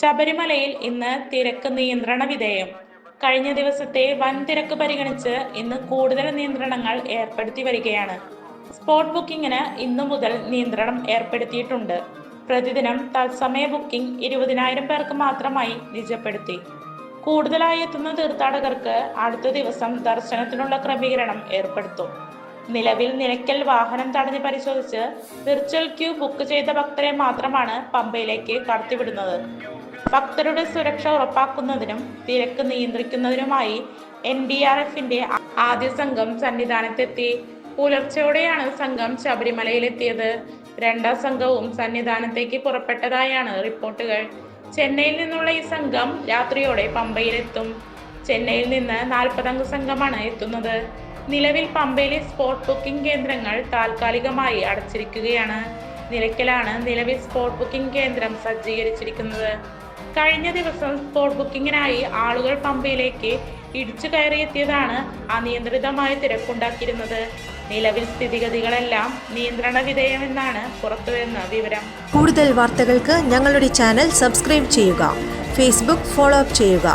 ശബരിമലയിൽ ഇന്ന് തിരക്ക് നിയന്ത്രണ വിധേയം. കഴിഞ്ഞ ദിവസത്തെ വൻ തിരക്ക് പരിഗണിച്ച് ഇന്ന് കൂടുതൽ നിയന്ത്രണങ്ങൾ ഏർപ്പെടുത്തി വരികയാണ്. സ്പോട്ട് ബുക്കിംഗിന് ഇന്നു മുതൽ നിയന്ത്രണം ഏർപ്പെടുത്തിയിട്ടുണ്ട്. പ്രതിദിനം തത്സമയ ബുക്കിംഗ് ഇരുപതിനായിരം പേർക്ക് മാത്രമായി നിജപ്പെടുത്തി. കൂടുതലായി എത്തുന്ന തീർത്ഥാടകർക്ക് അടുത്ത ദിവസം ദർശനത്തിനുള്ള ക്രമീകരണം ഏർപ്പെടുത്തും. നിലവിൽ നിലയ്ക്കൽ വാഹനം തടഞ്ഞ് പരിശോധിച്ച് വിർച്വൽ ക്യൂ ബുക്ക് ചെയ്ത ഭക്തരെ മാത്രമാണ് പമ്പയിലേക്ക് കടത്തിവിടുന്നത്. ഭക്തരുടെ സുരക്ഷ ഉറപ്പാക്കുന്നതിനും തിരക്ക് നിയന്ത്രിക്കുന്നതിനുമായി എൻ ഡി ആർ എഫിന്റെ ആദ്യ സംഘം സന്നിധാനത്തെത്തി. പുലർച്ചെയോടെയാണ് സംഘം ശബരിമലയിലെത്തിയത്. രണ്ടാം സംഘവും സന്നിധാനത്തേക്ക് പുറപ്പെട്ടതായാണ് റിപ്പോർട്ടുകൾ. ചെന്നൈയിൽ നിന്നുള്ള ഈ സംഘം രാത്രിയോടെ പമ്പയിലെത്തും. ചെന്നൈയിൽ നിന്ന് നാൽപ്പതംഗ സംഘമാണ് എത്തുന്നത്. നിലവിൽ പമ്പയിലെ സ്പോട്ട് ബുക്കിംഗ് കേന്ദ്രങ്ങൾ താൽക്കാലികമായി അടച്ചിരിക്കുകയാണ്. നിലയ്ക്കലാണ് നിലവിൽ സ്പോട്ട് ബുക്കിംഗ് കേന്ദ്രം സജ്ജീകരിച്ചിരിക്കുന്നത്. കഴിഞ്ഞ ദിവസം സ്പോട്ട് ബുക്കിങ്ങിനായി ആളുകൾ പമ്പയിലേക്ക് ഇടിച്ചു കയറിയെത്തിയതാണ് അനിയന്ത്രിതമായ തിരക്കുണ്ടാക്കിയിരുന്നത്. നിലവിൽ സ്ഥിതിഗതികളെല്ലാം നിയന്ത്രണ വിധേയമെന്നാണ് പുറത്തുവരുന്ന വിവരം. കൂടുതൽ വാർത്തകൾക്ക് ഞങ്ങളുടെ ചാനൽ സബ്സ്ക്രൈബ് ചെയ്യുക. ഫേസ്ബുക്ക് ഫോളോ അപ്പ് ചെയ്യുക.